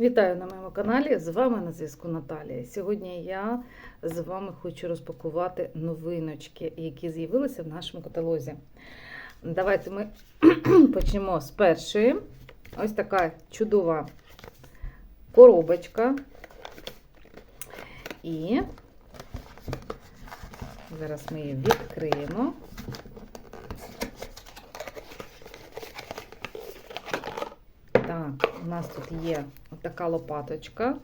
Вітаю на моєму каналі. З вами на зв'язку Наталія. Сьогодні я з вами хочу розпакувати новиночки, які з'явилися в нашому каталозі. Давайте ми почнемо з першої. Ось така чудова коробочка. І зараз ми її відкриємо. Так, у нас тут є така лопаточка,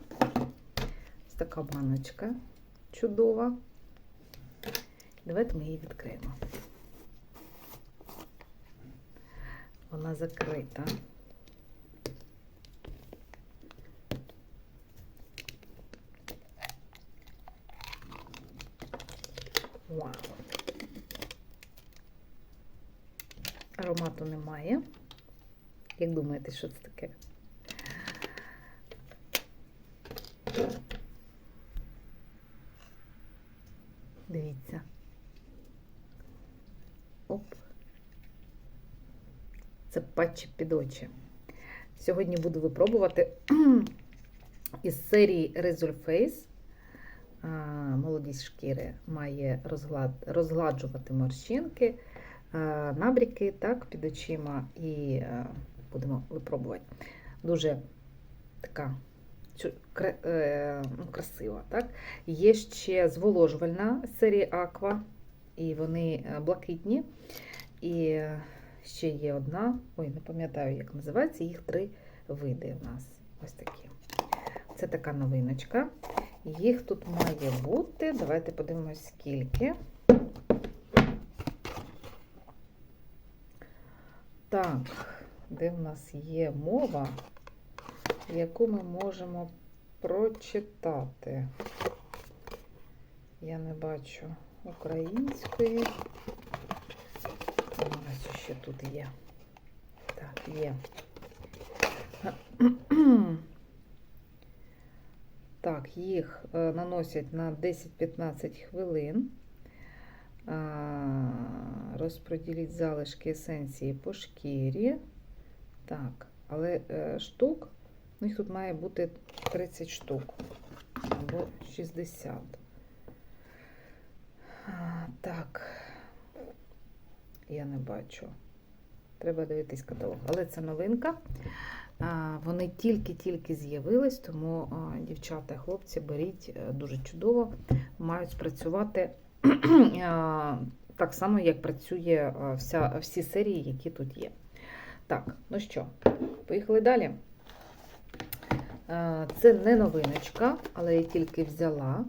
ось така баночка чудова. Давайте ми її відкриємо. Вона закрита. Вау! Аромату немає. Як думаєте, що це таке? Оп. Це патчі під очі. Сьогодні буду випробувати із серії Resurface. Молоді шкіри має розглад... розгладжувати морщинки, набріки так, під очима і будемо випробувати. Дуже така е, ну, красива. Так? Є ще зволожувальна серія Аква, і вони е, блакитні. І ще є одна, ой, не пам'ятаю, як називається, їх три види у нас. Ось такі. Це така новиночка. Їх тут має бути. Давайте подивимось, скільки. Так, де в нас є мова, яку ми можемо прочитати. Я не бачу української. Ось що тут є. Так, є. Так, їх е, наносять на 10-15 хвилин. Розподіліть залишки есенції по шкірі. Так, але е, штук, ну їх тут має бути 30 штук або 60. Так, я не бачу. Треба дивитись каталог. Але це новинка. Вони тільки-тільки з'явились, тому дівчата хлопці беріть е, дуже чудово, мають спрацювати так само, як працює вся, всі серії, які тут є. Так, ну що, поїхали далі. Це не новиночка, але я тільки взяла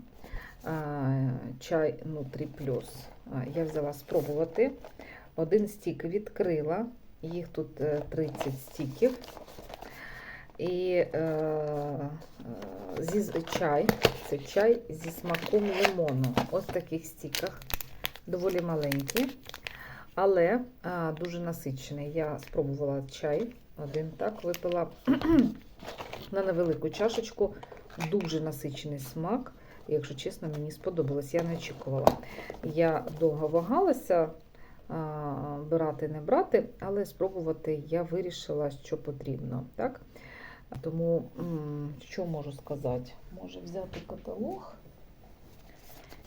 чай Нутрі Плюс. Я взяла спробувати. Один стік відкрила, їх тут 30 е, стіків. І е, зі чай, це чай зі смаком лимону. Ось в таких стіках, доволі маленькі, але а, дуже насичений. Я спробувала чай, один так, випила на невелику чашечку, дуже насичений смак. Якщо чесно, мені сподобалось, я не очікувала. Я довго вагалася. Брати, не брати, але спробувати я вирішила, що потрібно. Так? Тому, що можу сказати? Можу взяти каталог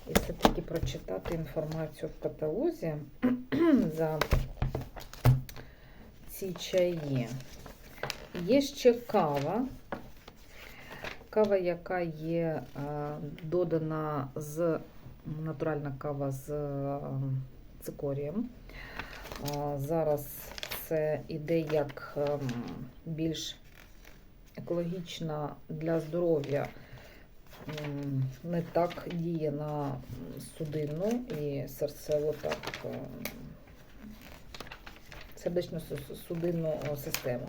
і все-таки прочитати інформацію в каталозі за ці чаї. Є ще кава. Кава, яка є додана з натуральна кава з цикорієм. Зараз це іде як ем, більш екологічна для здоров'я не так діє на судинну і серцево так сердечно-судинну систему.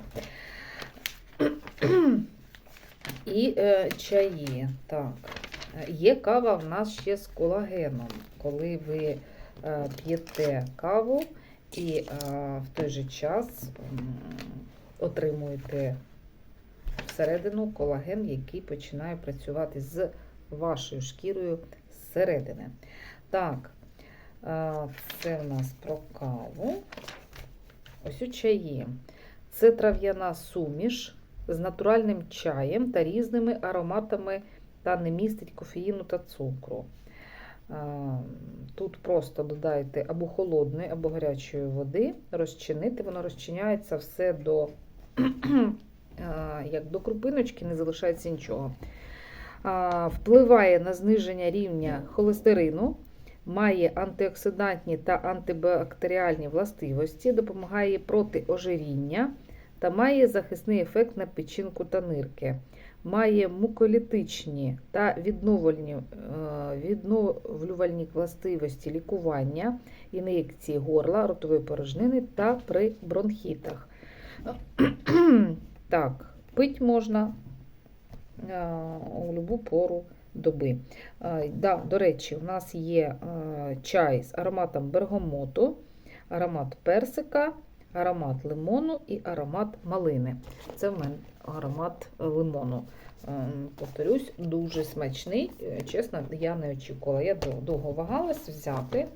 І е, чаї. Так. Є кава в нас ще з колагеном. Коли ви е, п'єте каву і е, в той же час е, отримуєте всередину колаген, який починає працювати з вашою шкірою зсередини. Так, це в нас про каву. Ось у чаї. Це трав'яна суміш з натуральним чаєм та різними ароматами та не містить кофеїну та цукру. Е, Тут просто додайте або холодної, або гарячої води, розчинити, воно розчиняється все до, е, як до крупиночки, не залишається нічого. Впливає на зниження рівня холестерину, має антиоксидантні та антибактеріальні властивості, допомагає проти ожиріння та має захисний ефект на печінку та нирки. Має муколітичні та відновлювальні, е, відновлювальні властивості лікування, ін'єкції горла, ротової порожнини та при бронхітах. Так, пить можна е, у будь-яку пору доби. Е, Да, до речі, у нас є чай з ароматом бергамоту, аромат персика, аромат лимону і аромат малини. Це в мене аромат лимону. Ем, Повторюсь, дуже смачний. Е, Чесно, я не очікувала. Я довго вагалась взяти.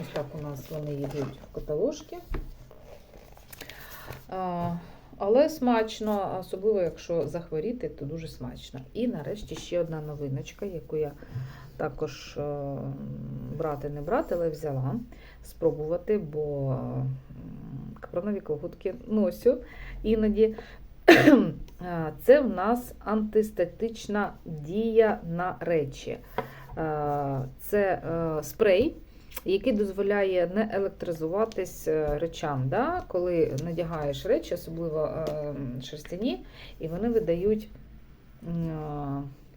Ось так у нас вони йдуть в каталожки. Але смачно, особливо якщо захворіти, то дуже смачно. І нарешті ще одна новиночка, яку я також е, брати не брати, але взяла спробувати, бо капронові колготки носю іноді. Це в нас антистатична дія на речі. Це е, спрей, який дозволяє не електризуватись е, речам. Да? Коли надягаєш речі, особливо е, шерстяні, і вони видають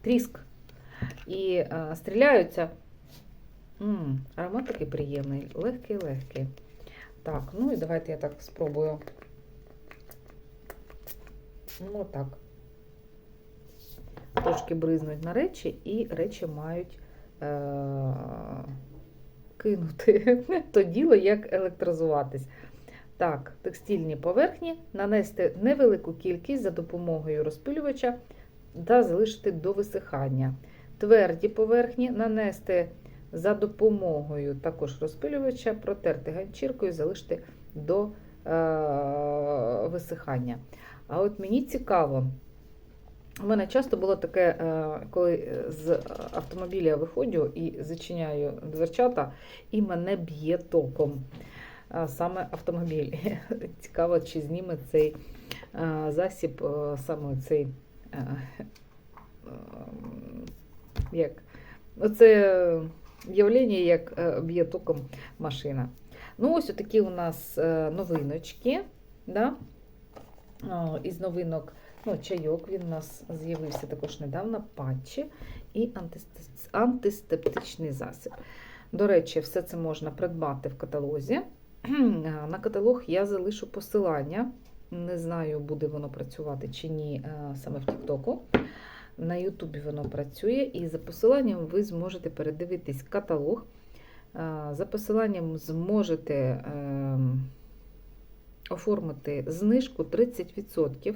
тріск і стріляються. Аромат такий приємний, легкий-легкий. Так, ну і давайте я так спробую. Ну, так. Трошки бризнуть на речі, і речі мають е- кинути то діло, як електризуватись. Так, текстильні поверхні нанести невелику кількість за допомогою розпилювача та залишити до висихання. Тверді поверхні нанести за допомогою також розпилювача, протерти ганчіркою, залишити до е- висихання. А от мені цікаво, у мене часто було таке, е, коли з автомобіля виходжу і зачиняю дверчата, і мене б'є током. Саме автомобіль. Цікаво, чи зніме цей е, засіб, е, саме цей е, е, як оце явлення, як е, б'є током машина. Ну, ось такі у нас е, новиночки. Да? Із новинок ну, чайок він у нас з'явився також недавно, патчі і антисептичний засіб. До речі, все це можна придбати в каталозі. На каталог я залишу посилання. Не знаю, буде воно працювати чи ні е, саме в Тіктоку. На Ютубі воно працює, і за посиланням ви зможете передивитись каталог. Е, За посиланням зможете ем, оформити знижку 30%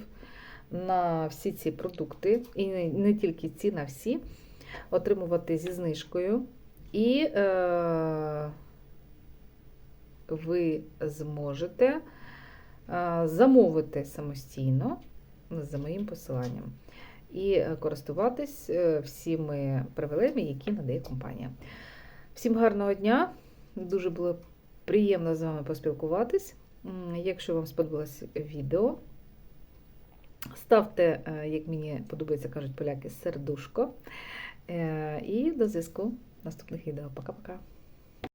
на всі ці продукти, і не- тільки ці, на всі, отримувати зі знижкою. І е, ви зможете е, замовити самостійно за моїм посиланням і е, користуватись е, всіми привілеями, які надає компанія. Всім гарного дня! Дуже було приємно з вами поспілкуватись. Якщо вам сподобалось відео, ставте, е, як мені подобається, кажуть поляки, сердушко. І до зв'язку наступних відео. Пока-пока.